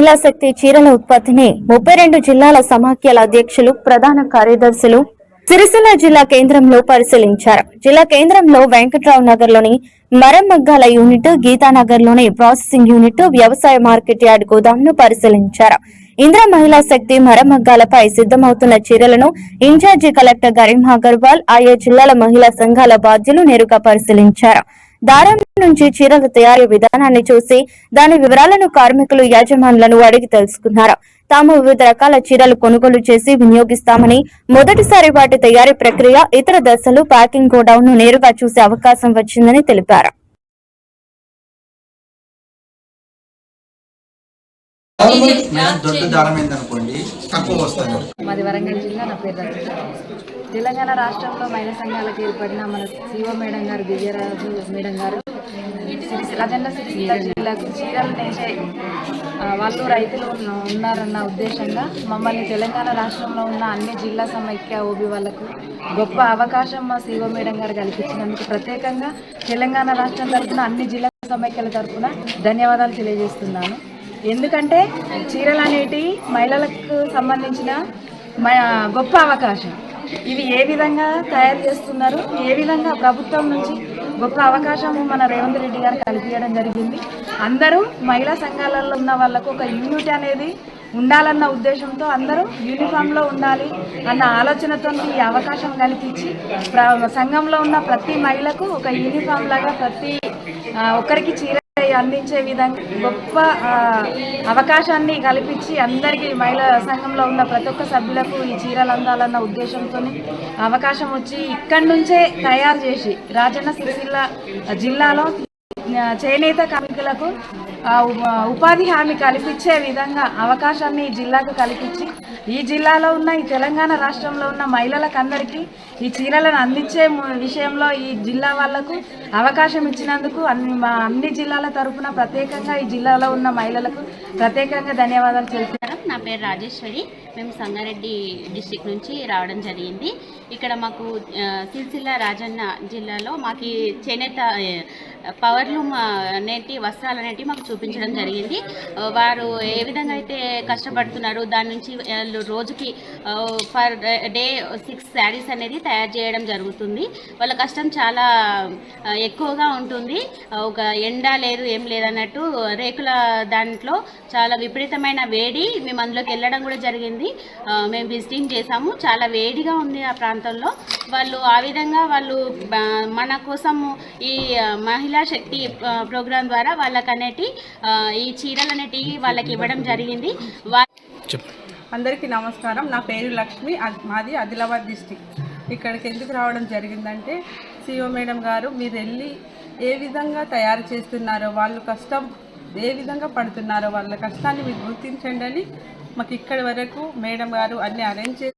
మహిళా శక్తి చీరల ఉత్పత్తిని ముప్పై రెండు జిల్లాల సమాఖ్యల అధ్యక్షులు ప్రధాన కార్యదర్శులు సిరిసిల్ల జిల్లా కేంద్రంలో పరిశీలించారు. జిల్లా కేంద్రంలో వెంకట్రావు నగర్లోని మరమ్మగ్గాల యూనిట్ గీతానగర్లోని ప్రాసెసింగ్ యూనిట్ వ్యవసాయ మార్కెట్ యార్డ్ గోదాంను పరిశీలించారు. ఇంద్ర మహిళా శక్తి మరమగ్గాలపై సిద్ధమవుతున్న చీరలను ఇన్ఛార్జి కలెక్టర్ గరీం అగర్వాల్ ఆయా జిల్లాల మహిళా సంఘాల బాధ్యులు నేరుగా పరిశీలించారు. దారం నుంచి చీరల తయారీ విధానాన్ని చూసి దాని వివరాలను కార్మికులు యాజమానులను అడిగి తెలుసుకున్నారు. తాము వివిధ రకాల చీరలు కొనుగోలు చేసి వినియోగిస్తామని మొదటిసారి వాటి తయారీ ప్రక్రియ ఇతర దశలు ప్యాకింగ్ గోడౌన్ను నేరుగా చూసే అవకాశం వచ్చిందని తెలిపారు. దొడ్డు దారం అనుకోండి తక్కువ వస్తుంది మాది వరంగల్ జిల్లా నా పేరు తెలంగాణ రాష్ట్రంలో మహిళా సంఘాలకు ఏర్పడిన మన శివ మేడం గారు దివ్యరాజు మేడం గారు రాజన్న సిరిసిల్ల జిల్లాకు చీరలు నేసే వాళ్ళు రైతులు ఉన్న- ఉన్నారన్న ఉద్దేశంగా మమ్మల్ని తెలంగాణ రాష్ట్రంలో ఉన్న అన్ని జిల్లా సమైక్య ఓబీ వాళ్ళకు గొప్ప అవకాశం మా శివ మేడం గారు కల్పించినందుకు ప్రత్యేకంగా తెలంగాణ రాష్ట్రం తరఫున అన్ని జిల్లా సమైక్యల తరఫున ధన్యవాదాలు తెలియజేస్తున్నాను. ఎందుకంటే చీరలు అనేటివి మహిళలకు సంబంధించిన మ- గొప్ప అవకాశం. ఇవి ఏ విధంగా తయారు చేస్తున్నారు? ఏ విధంగా ప్రభుత్వం నుంచి గొప్ప అవకాశం మన రేవంత్ రెడ్డి గారు కల్పించడం జరిగింది? అందరూ మహిళా సంఘాలలో ఉన్న వాళ్ళకు ఒక యూనిట్ అనేది ఉండాలన్న ఉద్దేశంతో అందరూ యూనిఫామ్లో ఉండాలి అన్న ఆలోచనతో ఈ అవకాశం కల్పించి ప్ర- సంఘంలో ఉన్న ప్రతి మహిళకు ఒక యూనిఫామ్ లాగా ప్రతి ఒక్కరికి చీర అందించే విధంగా గొప్ప అవకాశాన్ని కల్పించి అందరికీ మహిళా సంఘంలో ఉన్న ప్రతి ఒక్క సభ్యులకు ఈ చీరలు అందాలన్న ఉద్దేశంతో అవకాశం వచ్చి ఇక్కడి నుంచే తయారు చేసి రాజన్న సిరిసిల్ల జిల్లాలో చేనేత కార్మికులకు ఉపాధి హామీ కల్పించే విధంగా అవకాశాన్ని ఈ జిల్లాకు కల్పించి ఈ జిల్లాలో ఉన్న ఈ తెలంగాణ రాష్ట్రంలో ఉన్న మహిళలకు అందరికీ ఈ చీరలను అందించే విషయంలో ఈ జిల్లా వాళ్ళకు అవకాశం ఇచ్చినందుకు అన్ని మా అన్ని జిల్లాల తరఫున ప్రత్యేకంగా ఈ జిల్లాలో ఉన్న మహిళలకు ప్రత్యేకంగా ధన్యవాదాలు తెలుపు నా పేరు రాజేశ్వరి. మేము సంగారెడ్డి డిస్టిక్ నుంచి రావడం జరిగింది. ఇక్కడ మాకు సిరిసిల్ల రాజన్న జిల్లాలో మాకు చేనేత పవర్లూమ్ ఆ, వస్త్రాలు అనేటివి మాకు చూపించడం జరిగింది. వారు ఏ విధంగా అయితే కష్టపడుతున్నారు దాని నుంచి రోజుకి పర్ డే సిక్స్ శారీస్ అనేది తయారు చేయడం జరుగుతుంది. వాళ్ళ కష్టం చాలా ఎక్కువగా ఉంటుంది. ఒక ఎండ లేదు ఏం లేదన్నట్టు రేకుల దాంట్లో చాలా విపరీతమైన వేడి మేము అందులోకి వెళ్ళడం కూడా జరిగింది. మేము విజిటింగ్ చేసాము చాలా వేడిగా ఉంది ఆ ప్రాంతంలో. వాళ్ళు ఆ విధంగా వాళ్ళు మన కోసం ఈ మహిళ మహిళా శక్తి ప్రోగ్రాం ద్వారా వాళ్ళకి అనేటి ఆ, ఈ చీరలు అనేటివి వాళ్ళకి ఇవ్వడం జరిగింది. అందరికీ నమస్కారం. నా పేరు లక్ష్మి మాది ఆదిలాబాద్ డిస్టిక్. ఇక్కడికి ఎందుకు రావడం జరిగిందంటే సిఓ మేడం గారు మీరు వెళ్ళి ఏ విధంగా తయారు చేస్తున్నారో వాళ్ళు కష్టం ఏ విధంగా పడుతున్నారో వాళ్ళ కష్టాన్ని మీరు గుర్తించండి అని మాకు ఇక్కడి వరకు మేడం గారు అన్ని అరేంజ్ చేసి